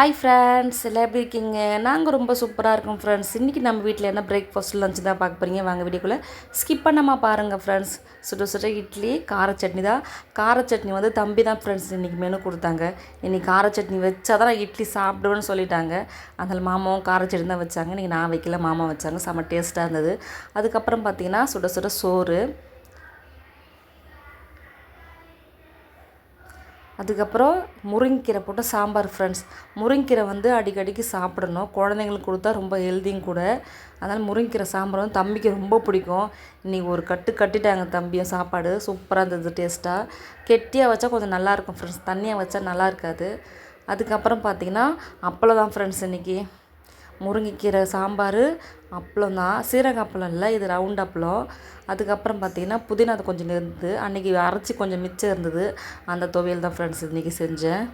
Hi friends எல்லாம் எப்படி இருக்கீங்க? நாங்கள் ரொம்ப சூப்பராக இருக்கோம் ஃப்ரெண்ட்ஸ் இன்றைக்கி நம்ம வீட்டில் என்ன பிரேக்ஃபாஸ்ட் லஞ்ச் தான் பார்க்க போகிறீங்க வாங்க வீடியோக்குள்ளே ஸ்கிப் பண்ணாமல் பாருங்கள் ஃப்ரெண்ட்ஸ் சுட சுட இட்லி கார சட்னி தான். கார சட்னி வந்து தம்பி தான் ஃப்ரெண்ட்ஸ் இன்றைக்கி மெனு கொடுத்தாங்க. இன்றைக்கி கார சட்னி வச்சா தான் நான் இட்லி சாப்பிடுவேன்னு சொல்லிட்டாங்க. அதனால் மாமாவும் கார சட்னி தான் வச்சாங்க. இன்றைக்கி நான் வைக்கல மாமா வச்சாங்க. செம்ம டேஸ்ட்டாக இருந்தது. அதுக்கப்புறம் பார்த்தீங்கன்னா சுட சுட சோறு அதுக்கப்புறம் முருங்கீரை போட்டு சாம்பார் ஃப்ரெண்ட்ஸ் முருங்கீரை வந்து அடிக்கடிக்கு சாப்பிடணும். குழந்தைங்களுக்கு கொடுத்தா ரொம்ப ஹெல்தியும் கூட. அதனால் முருங்கீரை சாம்பார் வந்து தம்பிக்கு ரொம்ப பிடிக்கும். இன்றைக்கி ஒரு கட்டு கட்டிட்டாங்க தம்பியும் சாப்பாடு. சூப்பராக இருந்தது டேஸ்ட்டாக கெட்டியாக வச்சா கொஞ்சம் நல்லாயிருக்கும் ஃப்ரெண்ட்ஸ் தண்ணியாக வச்சா நல்லா இருக்காது. அதுக்கப்புறம் பார்த்திங்கன்னா அப்பளம் தான் ஃப்ரெண்ட்ஸ் இன்றைக்கி முருங்கைக்கீரை சாம்பார் அப்பளம் தான் சீரக அப்பளம் இல்லை இது ரவுண்ட் அப்பளம். அதுக்கப்புறம் பார்த்திங்கன்னா புதினா அது கொஞ்சம் இருந்தது. அன்றைக்கி அரைச்சி கொஞ்சம் மிச்சம் இருந்தது. அந்த துவையல் தான் ஃப்ரெண்ட்ஸ் இன்றைக்கி செஞ்சேன்.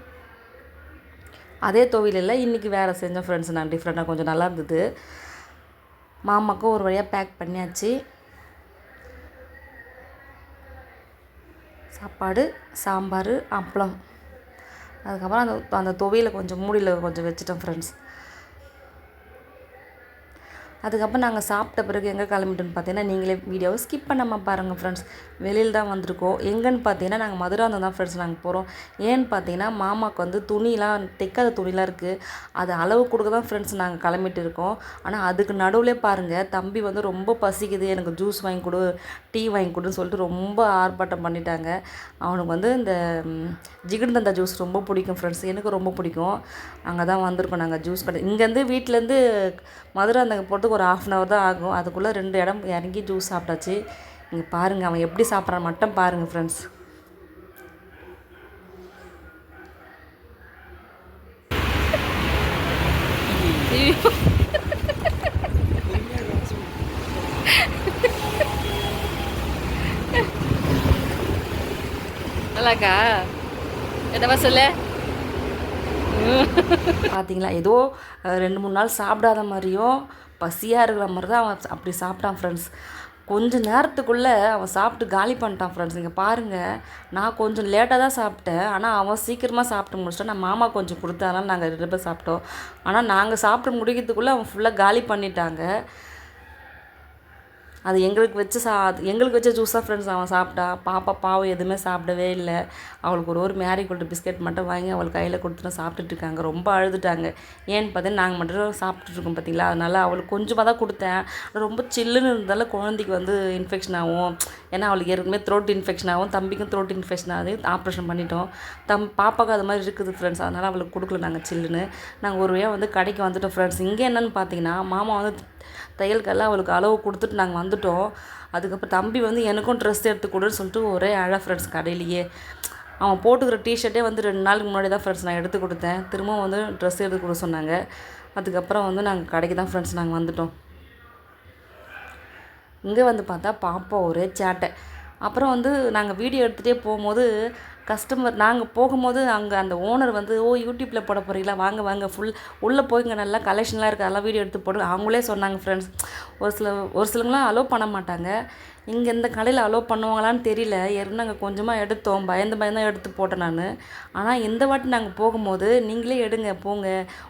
அதே துவையல் இல்லை இன்றைக்கி வேறு செஞ்சேன் ஃப்ரெண்ட்ஸ் நான் டிஃப்ரெண்ட்டாக கொஞ்சம் நல்லா இருந்தது. மாமாக்கும் ஒரு வழியாக பேக் பண்ணியாச்சு. சாப்பாடு சாம்பார் அப்பளம். அதுக்கப்புறம் அந்த அந்த துவையில் கொஞ்சம் மூடியில் கொஞ்சம் வச்சுட்டேன் ஃப்ரெண்ட்ஸ் அதுக்கப்புறம் நாங்கள் சாப்பிட்ட பிறகு எங்கே கிளம்பிட்டோன்னு பார்த்தீங்கன்னா நீங்களே வீடியோவை ஸ்கிப் பண்ணாமல் பாருங்கள் ஃப்ரெண்ட்ஸ் வெளியில் தான் வந்திருக்கோம். எங்கேன்னு பார்த்தீங்கன்னா நாங்கள் மதுராந்தம் தான் ஃப்ரெண்ட்ஸ் நாங்கள் போகிறோம் ஏன்னு பார்த்தீங்கன்னா மாமாவுக்கு வந்து துணிலாம் தைக்காத துணிலாம் இருக்குது அது அளவு கொடுக்க தான் ஃப்ரெண்ட்ஸ் நாங்கள் கிளம்பிட்டு இருக்கோம். ஆனால் அதுக்கு நடுவில் பாருங்கள் தம்பி வந்து ரொம்ப பசிக்குது. எனக்கு ஜூஸ் வாங்கி கொடு டீ வாங்கி கொடுன்னு சொல்லிட்டு ரொம்ப ஆர்ப்பாட்டம் பண்ணிட்டாங்க. அவனுக்கு வந்து இந்த ஜிகிர்தந்தா ஜூஸ் ரொம்ப பிடிக்கும் ஃப்ரெண்ட்ஸ் எனக்கு ரொம்ப பிடிக்கும். அங்கே தான் வந்திருக்கோம் நாங்கள் ஜூஸ் கடை. இங்கேருந்து வீட்டிலேருந்து மதுராந்தங்க போகிறதுக்கு ஒரு ஆஃப் அன் ஹவர் தான் ஆகும். அதுக்குள்ளே ரெண்டு இடம் இறங்கி ஜூஸ் சாப்பிட்டாச்சு. இங்கே பாருங்கள் அவன் எப்படி சாப்பிட்றான் மட்டும் பாருங்கள் ஃப்ரெண்ட்ஸ் நல்லாக்கா என்னவா சொல்லு? பார்த்தீங்களா ஏதோ ரெண்டு மூணு நாள் சாப்பிடாத மாதிரியும் பசியாக இருக்கிற மாதிரி தான் அவன் அப்படி சாப்பிட்டான் ஃப்ரெண்ட்ஸ் கொஞ்ச நேரத்துக்குள்ளே அவன் சாப்பிட்டு காலி பண்ணிட்டான் ஃப்ரெண்ட்ஸ் இங்கே பாருங்கள் நான் கொஞ்சம் லேட்டாக தான் சாப்பிட்டேன். ஆனால் அவன் சீக்கிரமாக சாப்பிட்டு முடிச்சிட்டான். நான் மாமா கொஞ்சம் கொடுத்ததுனால நாங்கள் ரெண்டு பேர் சாப்பிட்டோம். ஆனால் நாங்கள் சாப்பிட்டு முடிக்கிறதுக்குள்ளே அவன் ஃபுல்லாக காலி பண்ணிட்டாங்க. அது எங்களுக்கு வச்சு சா அது எங்களுக்கு வச்ச ஜூஸாக ஃப்ரெண்ட்ஸ் அவன் சாப்பிட்டா பாப்பா பாவம் எதுவுமே சாப்பிடவே இல்லை. அவளுக்கு ஒரு ஒரு மேரி கோல்டு பிஸ்கெட் மட்டும் வாங்கி அவள் கையில் கொடுத்துட்டு சாப்பிட்டுட்டு இருக்காங்க. ரொம்ப அழுதுட்டாங்க. ஏன்னு பார்த்தீங்கன்னா நாங்கள் மட்டும் சாப்பிட்டுட்டு பார்த்தீங்களா அதனால் அவளுக்கு கொஞ்சமாக தான் கொடுத்தேன். ரொம்ப சில்லுன்னு இருந்தால குழந்தைக்கு வந்து இன்ஃபெக்ஷன் ஆகும். ஏன்னா அவளுக்கு ஏற்கனவே த்ரோட் இன்ஃபெக்ஷன் ஆகும். தம்பிக்கும் த்ரோட் இன்ஃபெக்ஷன் ஆகுது. ஆப்ரேஷன் பண்ணிட்டோம். தம் பாப்பாவுக்கு அது மாதிரி இருக்குது ஃப்ரெண்ட்ஸ் அதனால் அவளுக்கு கொடுக்கல நாங்கள் சில்லுன்னு. நாங்கள் ஒரு வழியாக வந்து கடைக்கு வந்துட்டோம் ஃப்ரெண்ட்ஸ் இங்கே என்னென்னு பார்த்தீங்கன்னா மாமா வந்து தையல்கெல்லாம் அவளுக்கு அளவு கொடுத்துட்டு நாங்கள் வந்துட்டோம். அதுக்கப்புறம் தம்பி வந்து எனக்கும் ட்ரெஸ் எடுத்து கொடுன்னு சொல்லிட்டு ஒரே அழகாக ஃப்ரெண்ட்ஸ் கடையிலேயே. அவன் போட்டுக்கிற டிஷர்ட்டே வந்து ரெண்டு நாளுக்கு முன்னாடி தான் ஃப்ரெண்ட்ஸ் நான் எடுத்து கொடுத்தேன். திரும்பவும் வந்து ட்ரெஸ் எடுத்து கொடுக்க சொன்னாங்க. அதுக்கப்புறம் வந்து நாங்கள் கடைக்கு தான் ஃப்ரெண்ட்ஸ் நாங்கள் வந்துட்டோம். இங்கே வந்து பார்த்தா பாப்பா ஒரே சேட்டை. அப்புறம் வந்து நாங்கள் வீடியோ எடுத்துகிட்டே போகும்போது கஸ்டமர் நாங்கள் போகும்போது அங்கே அந்த ஓனர் வந்து ஓ யூடியூப்பில் போட போகிறீங்களா வாங்க வாங்க. ஃபுல் உள்ளே போய்ங்க. நல்லா கலெக்ஷன்லாம் இருக்குது அதெல்லாம் வீடியோ எடுத்து போடுங்க அவங்களே சொன்னாங்க ஃப்ரெண்ட்ஸ் ஒரு சில ஒரு சிலங்களாம் அலோவ் பண்ண மாட்டாங்க. இங்கே இந்த கடையில் அலோவ் பண்ணுவாங்களான்னு தெரியல. ஏற்கனவே நாங்கள் கொஞ்சமாக எடுத்தோம். பயந்து பயந்து தான் எடுத்து போட்டேன் நான். ஆனால் இந்த வாட்டி நாங்கள் போகும்போது நீங்களே எடுங்க போங்க.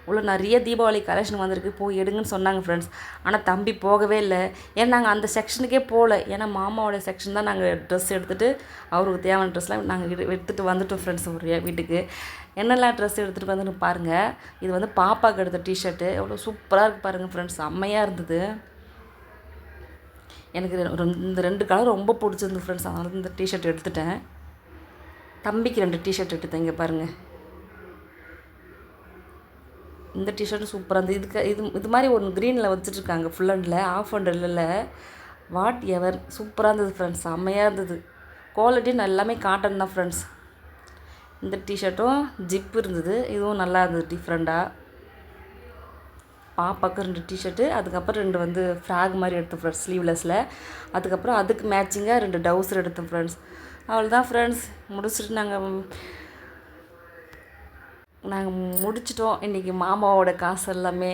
உள்ள நிறைய தீபாவளி கலெக்ஷன் வந்திருக்கு. போய் எடுங்கன்னு சொன்னாங்க ஃப்ரெண்ட்ஸ் ஆனால் தம்பி போகவே இல்லை. ஏன்னா நாங்கள் அந்த செக்ஷனுக்கே போகல ஏன்னா மாமாவோட செக்ஷன் தான் நாங்கள் ட்ரெஸ் எடுத்துகிட்டு அவருக்கு தேவையான ட்ரெஸ்லாம் நாங்கள் எடுத்துகிட்டு வந்துட்டோம் ஃப்ரெண்ட்ஸ் ஒரு வீட்டுக்கு. என்னெல்லாம் ட்ரெஸ் எடுத்துகிட்டு வந்துன்னு பாருங்கள் இது வந்து பாப்பாவுக்கு எடுத்த டிஷர்ட்டு எவ்வளோ சூப்பராக இருக்குது பாருங்கள் ஃப்ரெண்ட்ஸ் செம்மையாக இருந்தது. எனக்கு ரெண்டு- இந்த ரெண்டு கலர் ரொம்ப பிடிச்சிருந்து ஃப்ரெண்ட்ஸ் அதனால் இந்த டிஷர்ட் எடுத்துட்டேன். தம்பிக்கு ரெண்டு டிஷர்ட் எடுத்தேன் இங்கே பாருங்கள் இந்த டிஷர்ட்டும் சூப்பராக இருந்தது. இதுக்கு இது இது மாதிரி ஒன்று க்ரீனில் வச்சுட்ருக்காங்க full until off until whatever எவர் சூப்பராக இருந்தது ஃப்ரெண்ட்ஸ் செம்மையாக இருந்தது. குவாலிட்டி எல்லாமே காட்டன் தான் ஃப்ரெண்ட்ஸ் இந்த டிஷர்ட்டும் ஜிப் இருந்தது இதுவும் நல்லா இருந்தது டிஃப்ரெண்ட்டாக பாப்பாவுக்கு ரெண்டு டிஷர்ட்டு அதுக்கப்புறம் ரெண்டு வந்து ஃப்ராக் மாதிரி எடுத்தேன் ஃப்ரெண்ட்ஸ் ஸ்லீவ்லெஸ்ஸில் அதுக்கப்புறம் அதுக்கு மேட்சிங்காக ரெண்டு டவுசர் எடுத்தேன் ஃப்ரெண்ட்ஸ் அவ்வளோதான் ஃப்ரெண்ட்ஸ் முடிச்சுட்டு நாங்கள் நாங்கள் முடிச்சிட்டோம். இன்றைக்கி மாமாவோட காசு எல்லாமே.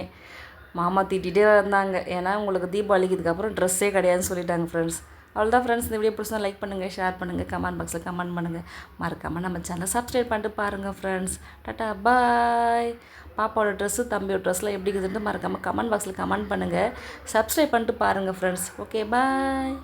மாமா திட்டிகிட்டே இருந்தாங்க ஏன்னா உங்களுக்கு தீபாவளிக்கு இதுக்கப்புறம் ட்ரெஸ்ஸே கிடையாதுன்னு சொல்லிட்டாங்க ஃப்ரெண்ட்ஸ் அவ்வளோதான் ஃப்ரெண்ட்ஸ் இந்த வீடியோ பிடிச்சா லைக் பண்ணுங்கள் ஷேர் பண்ணுங்கள் கமெண்ட் பாக்ஸில் கமெண்ட் பண்ணுங்கள் மறக்காமல் நம்ம சேனலை சப்ஸ்கிரைப் பண்ணிட்டு பாருங்கள் ஃப்ரெண்ட்ஸ் டாட்டா பாய் பாப்பாவோட ட்ரெஸ்ஸு தம்பியோட ட்ரெஸ்லாம் எப்படி இருக்குதுன்ட்டு மறக்காமல் கமெண்ட் பாக்ஸில் கமெண்ட் பண்ணுங்கள் சப்ஸ்கிரைப் பண்ணிட்டு பாருங்கள் ஃப்ரெண்ட்ஸ் ஓகே பாய்